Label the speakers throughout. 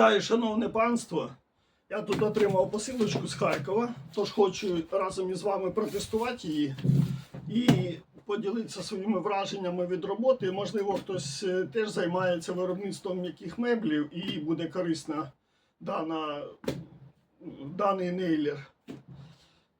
Speaker 1: Вітаю, шановне панство. Я тут отримав посилочку з Харкова, тож хочу разом із вами протестувати її і поділитися своїми враженнями від роботи. Можливо, хтось е, теж займається виробництвом м'яких меблів і буде корисна дана, даний нейлер.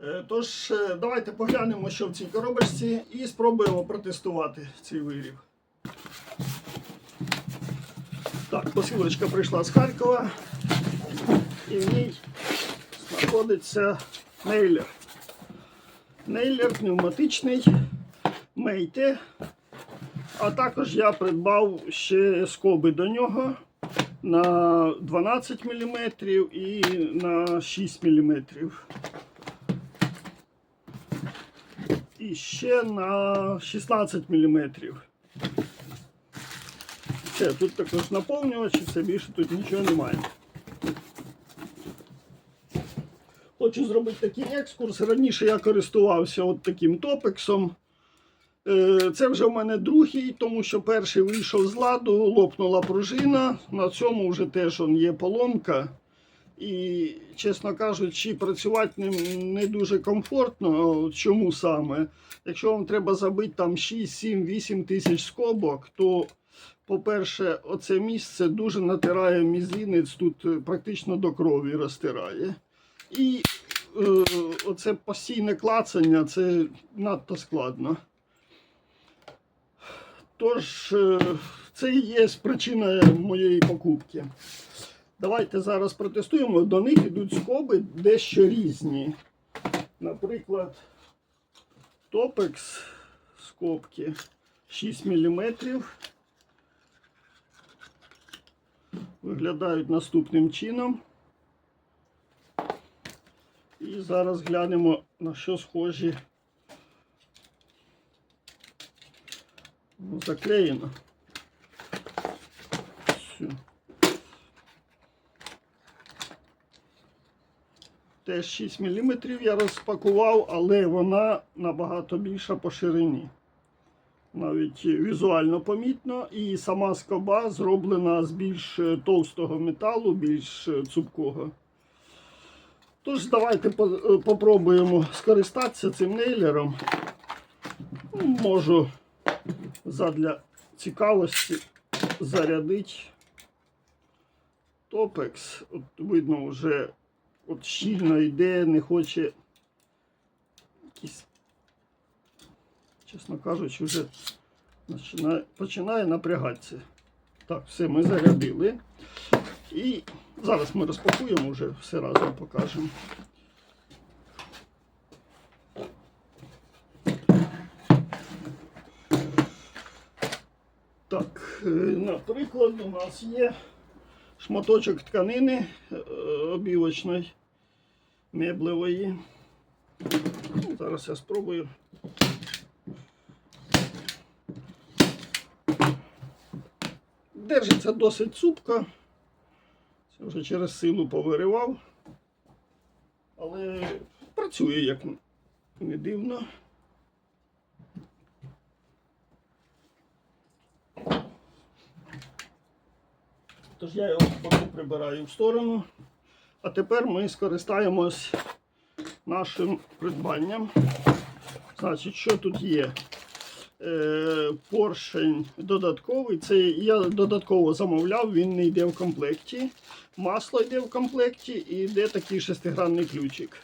Speaker 1: Е, Тож, е, давайте поглянемо, що в цій коробочці, і спробуємо протестувати цей виріб. Так, посилочка прийшла з Харкова, і в ній знаходиться нейлер. Нейлер пневматичний, мейте. А також я придбав ще скоби до нього на 12 мм і на 6 мм. І ще на 16 мм. Все, тут також наповнювач, і все більше тут нічого немає. Хочу зробити такий екскурс. Раніше я користувався от таким топексом. Е, Це вже в мене другий, тому що перший вийшов з ладу, лопнула пружина. На цьому вже теж є поломка. І, чесно кажучи, працювати ним не дуже комфортно. Чому саме? Якщо вам треба забити там 6, 7, 8 тисяч скобок, то по-перше, оце місце дуже натирає мізинець, тут е, практично до крові розтирає. І е, оце постійне клацання це надто складно. Тож, е, це і є причина моєї покупки. Давайте зараз протестуємо. До них йдуть скоби дещо різні. Наприклад, Топекс скобки 6 мм. Виглядають наступним чином. І зараз глянемо на що схожі Ну, заклеєно. Теж 6 мм я розпакував, але вона набагато більша по ширині. Навіть візуально помітно, і сама скоба зроблена з більш е, товстого металу, більш е, цупкого. Тож, давайте е, попробуємо скористатися цим нейлером. Ну, Можу задля цікавості зарядити топекс. От видно, вже от щільно йде, не хоче якісь, чесно кажучи, вже починає, починає напрягатися. Так, все, ми зарядили. І зараз ми розпакуємо вже все разом покажемо. Так, е, наприклад, у нас є шматочок тканини е, обівочної, меблевої. Ну, Зараз я спробую. Держиться досить цупко. Це вже через силу повиривав. Але працює як не дивно. Тож я його поки прибираю в сторону. А тепер ми скористаємось нашим придбанням. Значить, що тут є? Е, поршень додатковий. Це я додатково замовляв, він не йде в комплекті. Масло йде в комплекті і йде такий шестигранний ключик.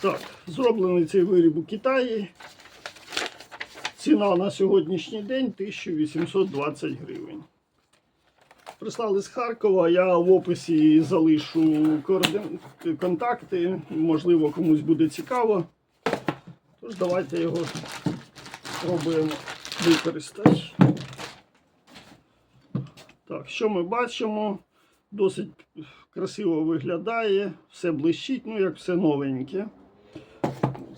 Speaker 1: Так, зроблений цей виріб у Китаї. Ціна на сьогоднішній день 1820 гривень. Прислали з Харкова, я в описі залишу контакти, можливо, комусь буде цікаво. Тож давайте його спробуємо використати. Так, що ми бачимо? Досить красиво виглядає, все блищить, ну як все новеньке.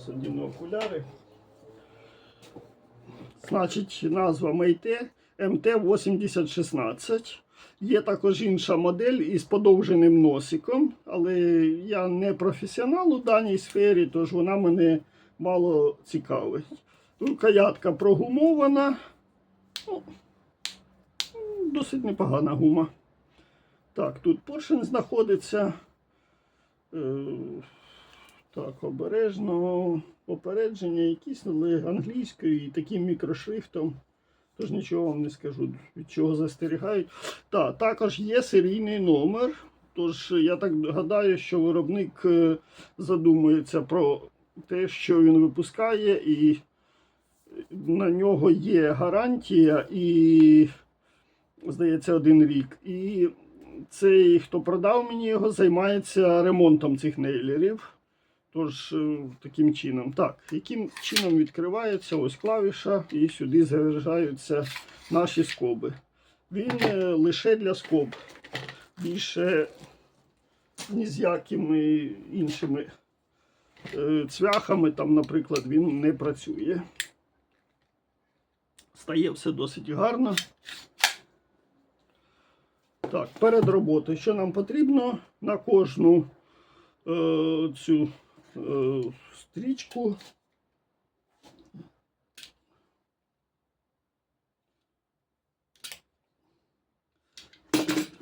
Speaker 1: Садімо окуляри. Значить, назва Мейте МТ-8016. Є також інша модель із подовженим носиком, але я не професіонал у даній сфері, тож вона мене мало цікавить. Рукоятка прогумована. Ну, досить непогана гума. Так, тут поршень знаходиться. Е, так, обережно. Попередження якісь, але англійською і таким мікрошрифтом. Тож нічого вам не скажу, від чого застерігають. Так, також є серійний номер. Тож я так гадаю, що виробник е, задумується про те, що він випускає, і на нього є гарантія і, здається, один рік. І цей, хто продав мені його, займається ремонтом цих нейлерів. Тож, е, таким чином. Так, яким чином відкривається ось клавіша, і сюди заряджаються наші скоби. Він е, лише для скоб. Більше ні з якими іншими е, цвяхами, там, наприклад, він не працює. Стає все досить гарно. Так, перед роботою, що нам потрібно на кожну е, цю стрічку.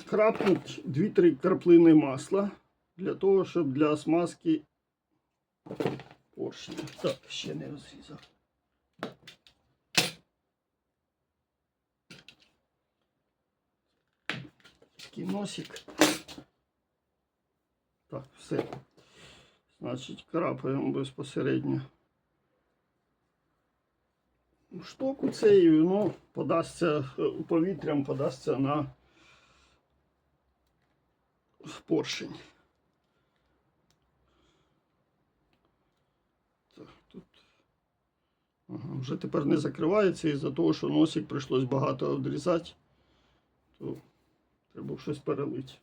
Speaker 1: Крапнуть 2-3 краплини масла для того, щоб для смазки поршня. Так, ще не розрізав. Такий носик. Так, все. Значить, крапаємо безпосередньо. Штоку цей, ну, подасться е, повітрям, подасться на поршень. Так, тут. Ага, вже тепер не закривається із-за того, що носик прийшлось багато відрізати, то треба щось перелити.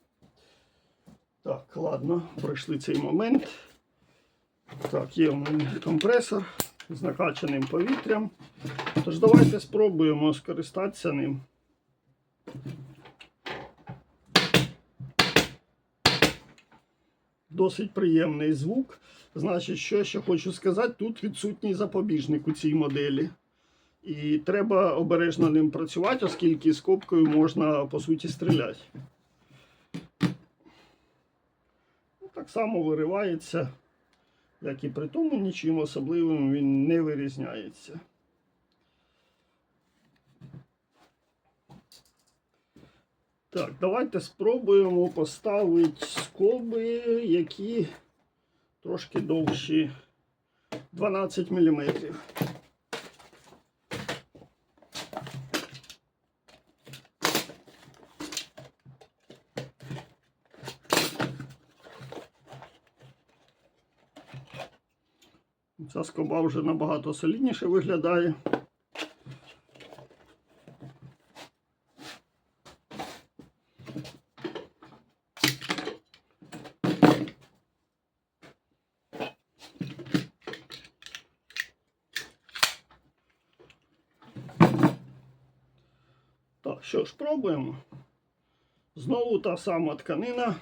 Speaker 1: Так, ладно, пройшли цей момент. Так, є у мене компресор з накачаним повітрям. Тож давайте спробуємо скористатися ним. Досить приємний звук. Значить, що я ще хочу сказати, тут відсутній запобіжник у цій моделі. І треба обережно ним працювати, оскільки скобкою можна по суті стріляти. Ну, Так само виривається, як і при тому, нічим особливим він не вирізняється. Так, давайте спробуємо поставити скоби, які трошки довші 12 мм. Ця скоба вже набагато солідніше виглядає. Так, що ж, пробуємо. Знову та сама тканина.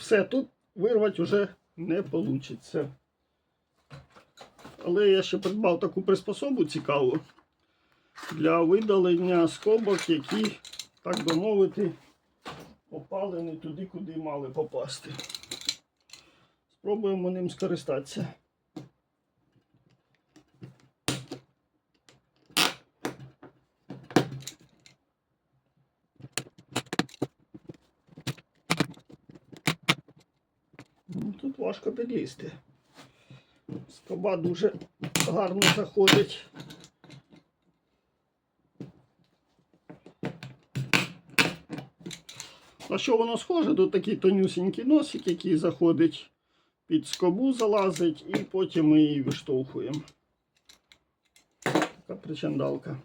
Speaker 1: Все, тут вирвати вже не вийде. Але я ще придбав таку приспособу цікаву для видалення скобок, які, так би мовити, попали не туди, куди мали попасти. Спробуємо ним скористатися. Ну, Тут важко підлізти. Скоба дуже гарно заходить. На що воно схоже? Тут такий тонюсенький носик, який заходить під скобу, залазить, і потім ми її виштовхуємо. Така причандалка.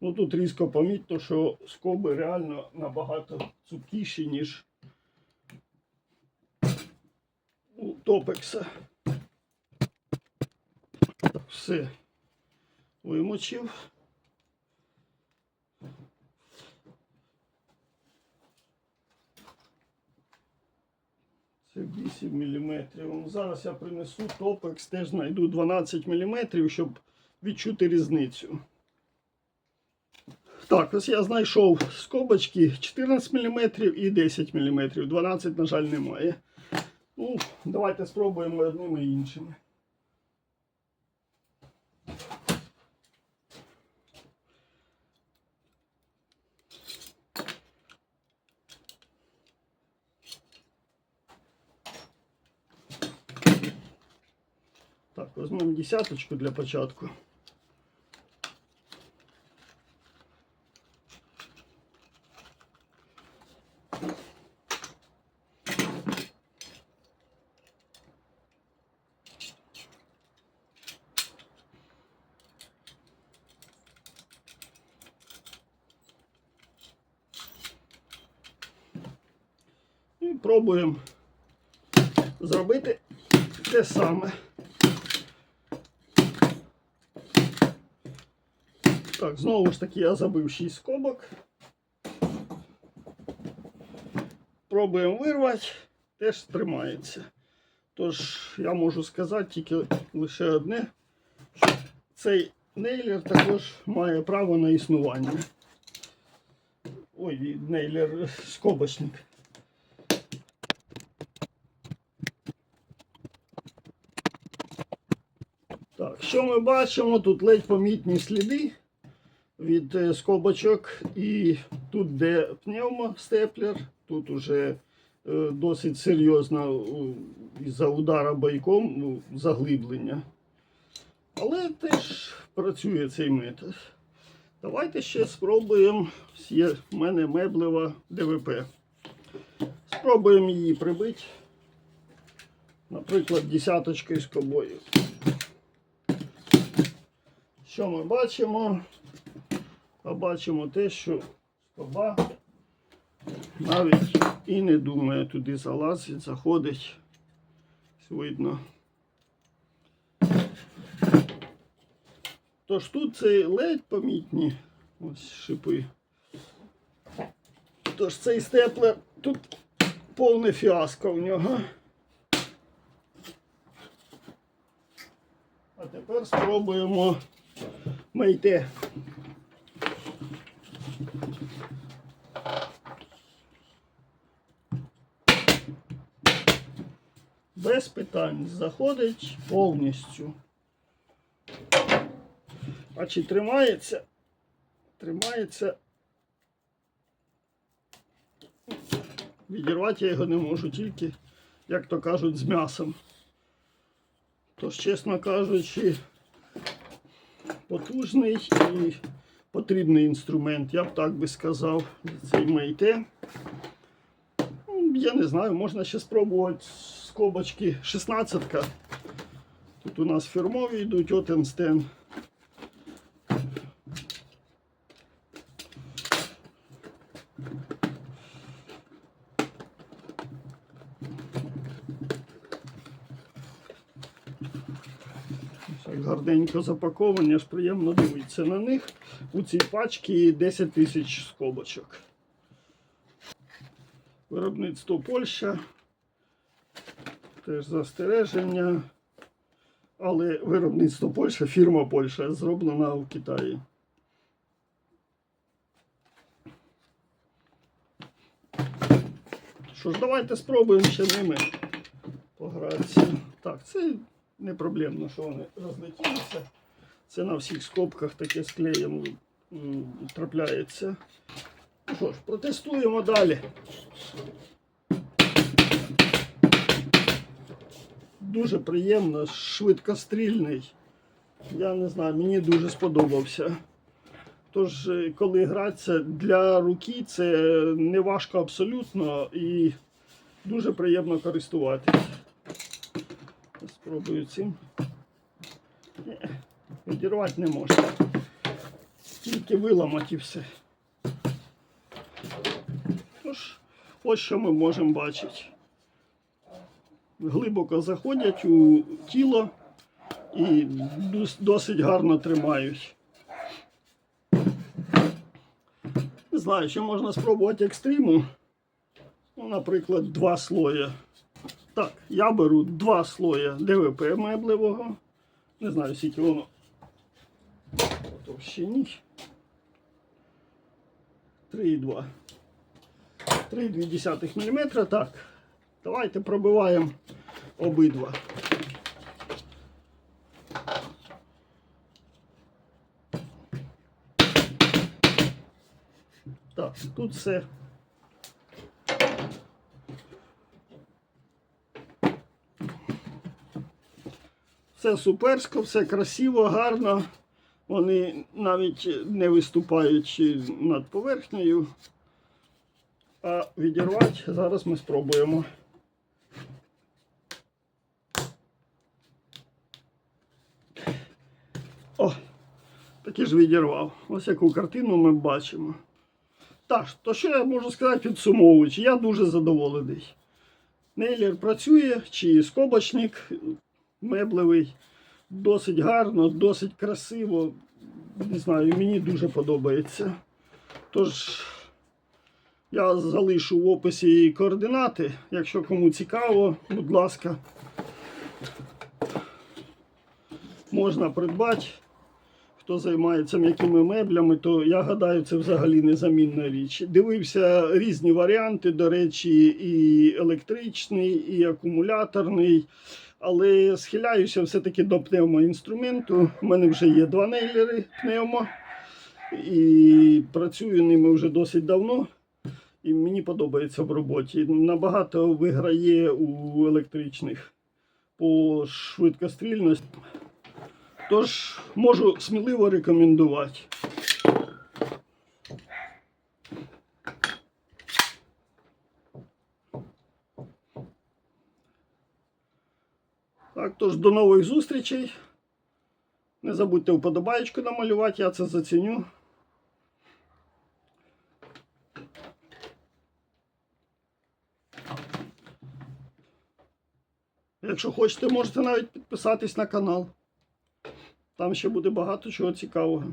Speaker 1: Ну тут різко помітно, що скоби реально набагато цупкіші, ніж топекса. Все вимочив. Це 8 мм. Зараз я принесу топекс, теж знайду 12 мм, щоб відчути різницю. Так, ось я знайшов скобочки 14 мм і 10 мм. 12, на жаль, немає. Ну, давайте спробуємо одними і іншими. Так, візьмемо десяточку для початку. Пробуємо зробити те саме. Так, знову ж таки я забив 6 скобок. Пробуємо вирвати, теж тримається. Тож я можу сказати тільки лише одне, що цей нейлер також має право на існування. Ой, нейлер скобочник. Так, що ми бачимо? Тут ледь помітні сліди від е, скобочок, і тут, де пневмостеплер, тут уже е, досить серйозно е, із-за удара бойком ну, заглиблення. Але теж працює цей метод. Давайте ще спробуємо. Є в мене меблева ДВП. Спробуємо її прибити. Наприклад, десяточкою скобою. Що ми бачимо? А бачимо те, що скоба навіть і не думає туди залазить, заходить. Видно. Тож тут це ледь помітні ось шипи. Тож цей степлер тут повне фіаско в нього. А тепер спробуємо мейте. Без питань заходить повністю. А чи тримається? Тримається. Відірвати я його не можу тільки, як то кажуть, з м'ясом. Тож, чесно кажучи, потужний і потрібний інструмент, я б так би сказав, цей мейте. Ну, Я не знаю, можна ще спробувати скобочки 16. -ка. Тут у нас фірмові йдуть Отенстен. Так, гарненько запаковані, аж приємно дивитися на них. У цій пачці 10 тисяч скобочок. Виробництво Польща. Теж застереження. Але виробництво Польща, фірма Польща зроблена в Китаї. Що ж, давайте спробуємо ще ними погратися. Так, це не проблемно, що вони розлетілися. Це на всіх скобках таке з клеєм трапляється. Ну Що ж, протестуємо далі. Дуже приємно, швидкострільний. Я не знаю, мені дуже сподобався. Тож, е, коли гратися для руки, це не важко абсолютно і дуже приємно користуватись. Спробую цим. Відірвати не можна. Тільки виламати і все. Тож, ось що ми можемо бачити. глибоко заходять у тіло і досить гарно тримають. Не знаю, ще можна спробувати екстриму. Ну, наприклад, два слоя. Так, я беру два слоя ДВП меблевого. Не знаю, скільки воно в товщині. 3,2. 3,2 мм. Так. Давайте пробиваємо обидва. Так, тут все. Все суперсько, все красиво, гарно. Вони навіть не виступають над поверхнею. А відірвати зараз ми спробуємо. О, таки ж відірвав. Ось яку картину ми бачимо. Так, то що я можу сказати підсумовуючи? Я дуже задоволений. Нейлер працює, чи скобочник меблевий. Досить гарно, досить красиво. Не знаю, мені дуже подобається. Тож, я залишу в описі її координати. Якщо кому цікаво, будь ласка, можна придбати. Хто займається м'якими меблями, то я гадаю, це взагалі незамінна річ. Дивився різні варіанти, до речі, і електричний, і акумуляторний. Але схиляюся все-таки до пневмоінструменту. У мене вже є два нейлери пневмо. І працюю ними вже досить давно. І мені подобається в роботі. Набагато виграє у електричних по швидкострільності. Тож можу сміливо рекомендувати. Так, тож до нових зустрічей. Не забудьте вподобаєчку намалювати, я це заціню. Якщо хочете, можете навіть підписатись на канал. Там ще буде багато чого цікавого.